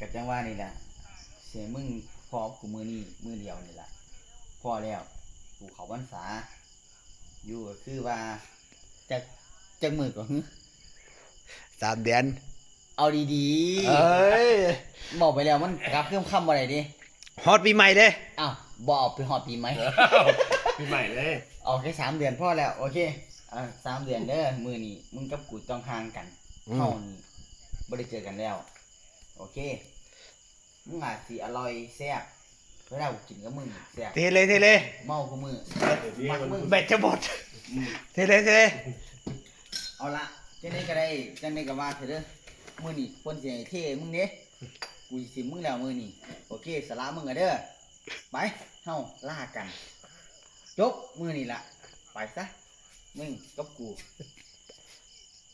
กับจังว่านี่แหละเสียมึงพอกูมือนี่มือเดียวนี่แหละพอแล้วกูเขาพรรษา อยู่ก็คือว่าจะจะมือก่อนหึสามเดือน เอาดีเอ้ยๆบอกไปแล้วมันกลับเครื่องคำอะไรดิฮอตปีใหม่เลยอ้าวบอกเอาไปหอดปีไหมปีใหม่เลยเอาแค่สามเดือนพอแล้ว โอเคอ่าสามเดือนเด้อมือนี่มึงกับกูต้องห่างกันอืมเท่านี้ไม่ได้เจอกันแล้ว โอเค มึงอาจสิอร่อยแซ่บเวลากูกินกับมึงแซ่บเทเลยเทเลยเมากูมือเดี๋ยวนี้มักมันมึงแบตจะหมดอืมเทเลยเทเลยเอาละจังได้ก็ได้จังได้ก็ว่าเถอะเด้อมือนี่คนเสียงเท่มึงเด้กูสิสิมึงแล้วมือนี่โอเคสละมึงอะเด้อไปเฮาล่ากันจบมือนี่ละไปซะมึงกับกู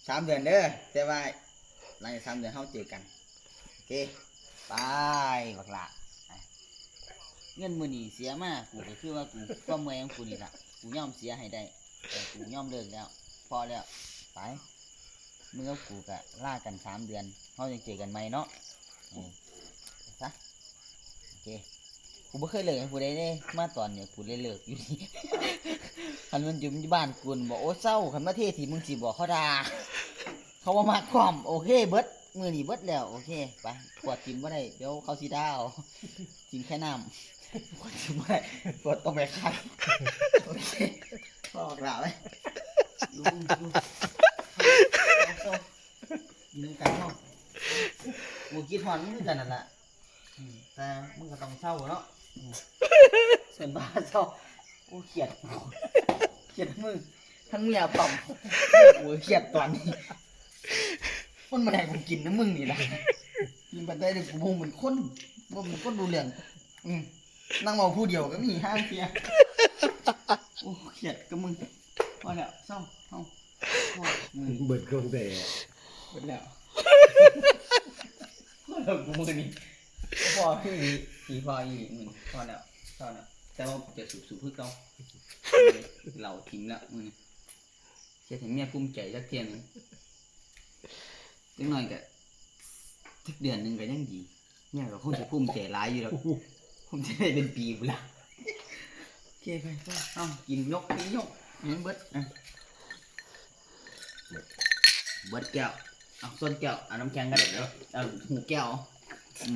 สามเดือนเด้อแต่ว่าหลังจากสามเดือนเฮาเจอกันโอ เคไปบักละเงินมือนี่เสียมากกูก็คือว่ากูความเมื่อยของกูนี่ละกูยอมเสียให้ได้แต่กูยอมเลิกแล้ว พอแล้วไปมึงกับกูกะล่ากันสามเดือนเขาจะเจอกันไหมเนาะซะโอเคกูไม่เคยเลิกกูได้เด้มาตอนเนี่ยกูเลยเลิกอยู่นี่คันมันอยู่ที่บ้านกูนบอกโอ้เศร้าคันมาเทศทีมึงสิบอกเขาด่าเขาว่ามาความโอเคเบิด มือนี่เบิดแล้วโอเคไปปวดทิมว่าได้เดี๋ยวเขาสีดาวทิมแค่น้ำปวดทิมว่ได้ปวดต้องไปคัดโอเคพอกล่าวไว้ลุงลุงเข้ายืนกันเนาะกูคิดหอนมึงกันนั่นแหละแต่มึงก็ต้องเศร้าเนาะเส้นบ้าเศร้าโอ้เขียดเขียดมึงทั้งเมียปั่มโอ้เขียดตอนนี้ มันมาให้กูกินนะมึงนี่แหละกินไปได้เลยกูบ่เหมือนคนบ่เหมือนคนดูเรื่องอืมนั่งเมาผู้เดียวก็มีห้างเทียโอ้เขียดกับมึงพอแล้วเศร้าเศร้าโอ้ยมึงเบิดเครื่องแต่หมดแล้วพอแล้วกูมือนี่พอพี่อีอีพออีมึงพอแล้วพอแล้วแต่ว่าจะสูบสูบพึ่งเขาเราทิ้งแล้วมึงจะถึงเมียภูมิใจสักเทียน งจังหน่อยก็ทักเดือนหนึ่งก็ยังดีเนี่ยก็คงจะภูมิใจร้ายอยู่แล้วผมจะได้เป็นปีบุละโอเคไปไปเอากินยกกินยกงั้นเบิดอะเบิดแก้วเอาส้นแก้วเอาน้ำแข็งก็ได้เดี๋ยวเอาหูแก้วอืม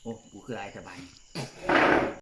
โอ้กูคืออะไรสบาย